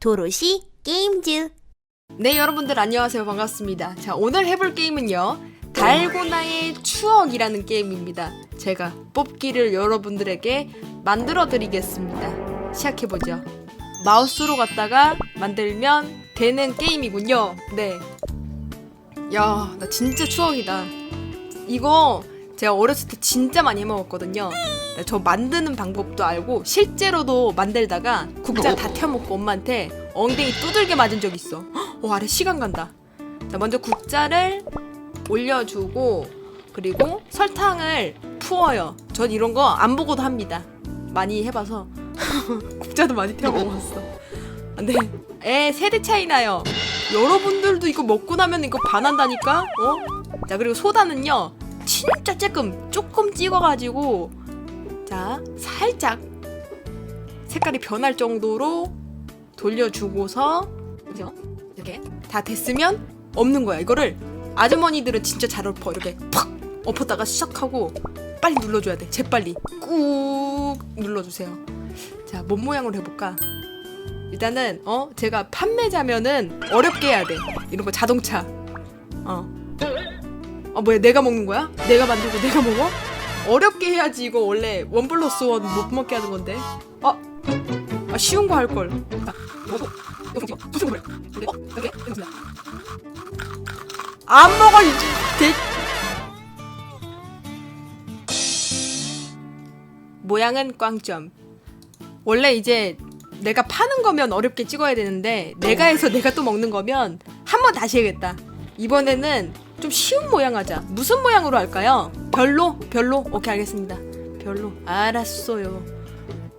도로시 게임즈. 네 여러분들 안녕하세요. 반갑습니다. 자 오늘 해볼 게임은요. 달고나의 추억이라는 게임입니다. 제가 뽑기를 여러분들에게 만들어 드리겠습니다. 시작해보죠. 마우스로 갔다가 만들면 되는 게임이군요. 네야 나 진짜 추억이다. 이거 제가 어렸을 때 진짜 많이 해먹었거든요. 저 만드는 방법도 알고 실제로도 만들다가 국자 다 태워먹고 엄마한테 엉덩이 두들겨 맞은 적 있어. 어 아래 시간 간다. 자 먼저 국자를 올려주고 그리고 설탕을 부어요. 전 이런 거 안 보고도 합니다. 많이 해봐서. 국자도 많이 태워먹었어. 근데 에 세대 차이 나요. 여러분들도 이거 먹고 나면 이거 반한다니까? 어? 자 그리고 소다는요 진짜 조금 조금 찍어가지고 자 살짝 색깔이 변할 정도로 돌려주고서 그죠? 이렇게 다 됐으면 없는 거야. 이거를 아주머니들은 진짜 잘 엎어. 이렇게 팍 엎었다가 시작하고 빨리 눌러줘야 돼. 재빨리 꾹 눌러주세요. 자뭔 모양으로 해볼까? 일단은 어 제가 판매자면은 어렵게 해야 돼. 이런 거 자동차. 어 어 뭐야 내가 먹는 거야? 내가 만들고 내가 먹어? 어렵게 해야지 이거 원래 원 플러스 원 못 먹게 하는 건데. 아, 아 쉬운 거 할걸. 아, 거야 어? 안 먹어 이제. 대... 모양은 꽝점. 원래 이제 내가 파는 거면 어렵게 찍어야 되는데 내가 해서 내가 또 먹는 거면 한 번 다시 해야겠다. 이번에는 좀 쉬운 모양 하자. 무슨 모양으로 할까요? 별로? 별로? 오케이 알겠습니다. 별로. 알았어요.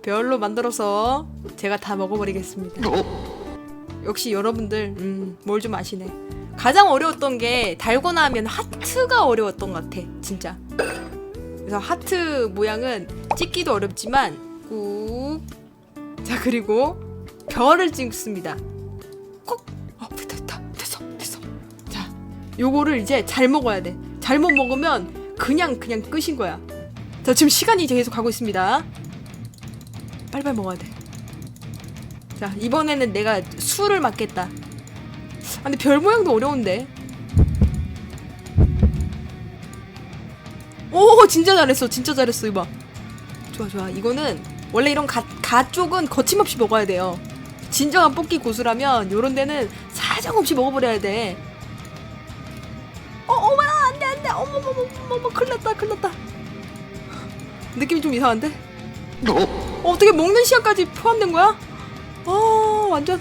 별로 만들어서 제가 다 먹어버리겠습니다. 역시 여러분들 음, 뭘 좀 아시네. 가장 어려웠던 게 달고나 하면 하트가 어려웠던 것 같아 진짜. 그래서 하트 모양은 찍기도 어렵지만 꾹. 자 그리고 별을 찍습니다 요거를 이제 잘 먹어야 돼. 잘못 먹으면 그냥 그냥 끝인 거야. 자 지금 시간이 계속 가고 있습니다. 빨리빨리 먹어야 돼 자 이번에는 내가 술을 맞겠다. 아, 근데 별 모양도 어려운데. 오 진짜 잘했어. 진짜 잘했어 이봐. 좋아 좋아. 이거는 원래 이런 가, 가 쪽은 거침없이 먹어야 돼요. 진정한 뽑기 고수라면 요런 데는 사정없이 먹어버려야 돼 어머, 어머, 어머, 어머, 큰일 났다, 큰일 났다. 느낌이 좀 이상한데? 어, 어떻게 먹는 시간까지 포함된 거야? 어, 완전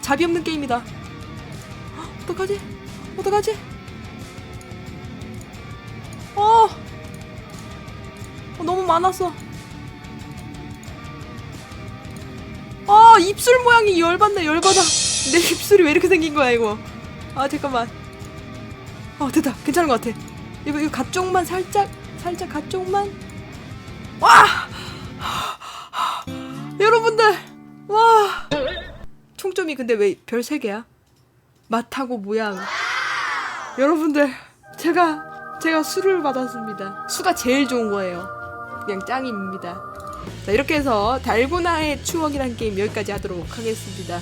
자비 없는 게임이다. 헉, 어떡하지? 어떡하지? 어, 어, 너무 많았어. 아, 입술 모양이 열받네, 열받아. 내 입술이 왜 이렇게 생긴 거야, 이거. 아, 잠깐만. 어 됐다 괜찮은 것 같아 이거 이거 가쪽만 살짝 살짝 가쪽만? 와! 여러분들 와! 총점이 근데 왜 별 세 개야? 맛하고 모양. 여러분들 제가 제가 수를 받았습니다. 수가 제일 좋은 거예요. 그냥 짱입니다. 자 이렇게 해서 달고나의 추억이란 게임 여기까지 하도록 하겠습니다